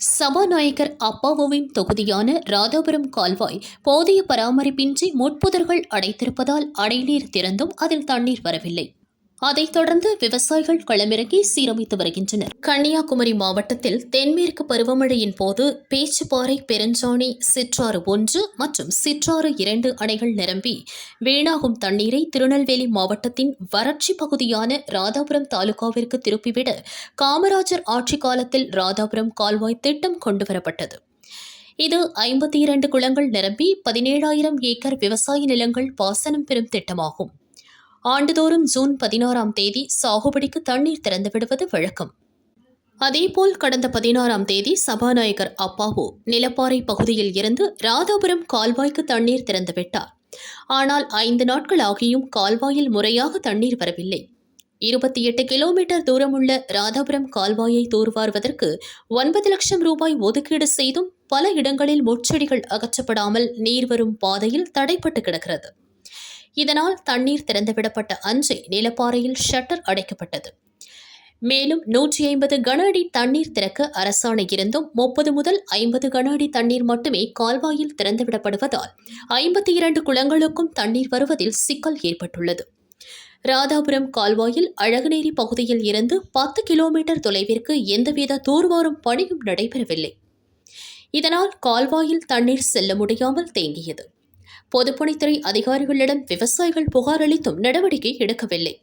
சபாநாயகர் அப்பாவுவின் தொகுதியான ராதாபுரம் கால்வாய் போதிய பராமரிப்பின்றி முட்புதர்கள் அடைத்திருப்பதால் அடைநீர் திறந்தும் அதில் தண்ணீர் வரவில்லை. அதைத் தொடர்ந்து விவசாயிகள் களமிறங்கி சீரமைத்து வருகின்றனர். கன்னியாகுமரி மாவட்டத்தில் தென்மேற்கு பருவமழையின் போது பேச்சுப்பாறை பெருஞ்சாணி சிற்றாறு ஒன்று மற்றும் சிற்றாறு இரண்டு அணைகள் நிரம்பி வீணாகும் தண்ணீரை திருநெல்வேலி மாவட்டத்தின் வறட்சி பகுதியான ராதாபுரம் தாலுகாவிற்கு திருப்பிவிட காமராஜர் ஆட்சி காலத்தில் ராதாபுரம் கால்வாய் திட்டம் கொண்டுவரப்பட்டது. இது ஐம்பத்தி இரண்டு குளங்கள் நிரம்பி பதினேழாயிரம் ஏக்கர் விவசாய நிலங்கள் பாசனம் பெறும் திட்டமாகும். ஆண்டுதோறும் ஜூன் பதினாறாம் தேதி சாகுபடிக்கு தண்ணீர் திறந்துவிடுவது வழக்கம். அதேபோல் கடந்த பதினாறாம் தேதி சபாநாயகர் அப்பாவு நிலப்பாறை பகுதியில் இருந்து ராதாபுரம் கால்வாய்க்கு தண்ணீர் திறந்துவிட்டார் ஆனால் ஐந்து நாட்கள் ஆகியும் கால்வாயில் முறையாக தண்ணீர் வரவில்லை. இருபத்தி எட்டு கிலோமீட்டர் தூரமுள்ள ராதாபுரம் கால்வாயை தூர்வாருவதற்கு ஒன்பது லட்சம் ரூபாய் ஒதுக்கீடு செய்தும் பல இடங்களில் முட்செடிகள் அகற்றப்படாமல் நீர் வரும் பாதையில் தடைப்பட்டு கிடக்கிறது. இதனால் தண்ணீர் திறந்துவிடப்பட்ட அஞ்சை நிலப்பாறையில் ஷட்டர் அடைக்கப்பட்டது. மேலும் நூற்றி ஐம்பது கன அடி தண்ணீர் திறக்க அரசாணை இருந்தும் முப்பது முதல் ஐம்பது கன அடி தண்ணீர் மட்டுமே கால்வாயில் திறந்துவிடப்படுவதால் ஐம்பத்தி இரண்டு குளங்களுக்கும் தண்ணீர் வருவதில் சிக்கல் ஏற்பட்டுள்ளது. ராதாபுரம் கால்வாயில் அழகுநேரி பகுதியில் இருந்து பத்து கிலோமீட்டர் தொலைவிற்கு எந்தவித தூர்வாரும் பணியும் நடைபெறவில்லை. இதனால் கால்வாயில் தண்ணீர் செல்ல முடியாமல் தேங்கியது. பொதுப்பணித்துறை அதிகாரிகளிடம் விவசாயிகள் புகார் அளித்தும் நடவடிக்கை எடுக்கவில்லை.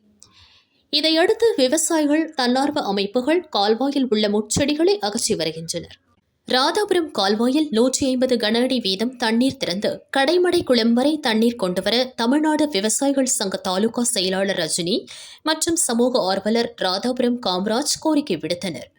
இதையடுத்து விவசாயிகள் தன்னார்வ அமைப்புகள் கால்வாயில் உள்ள முட்செடிகளை அகற்றி வருகின்றனர். ராதாபுரம் கால்வாயில் நூற்றி ஐம்பது கன அடி வீதம் தண்ணீர் திறந்து கடைமடை குளம் வரை தண்ணீர் கொண்டுவர தமிழ்நாடு விவசாயிகள் சங்க தாலுகா செயலாளர் ரஜினி மற்றும் சமூக ஆர்வலர் ராதாபுரம் காமராஜ் கோரிக்கை விடுத்தனர்.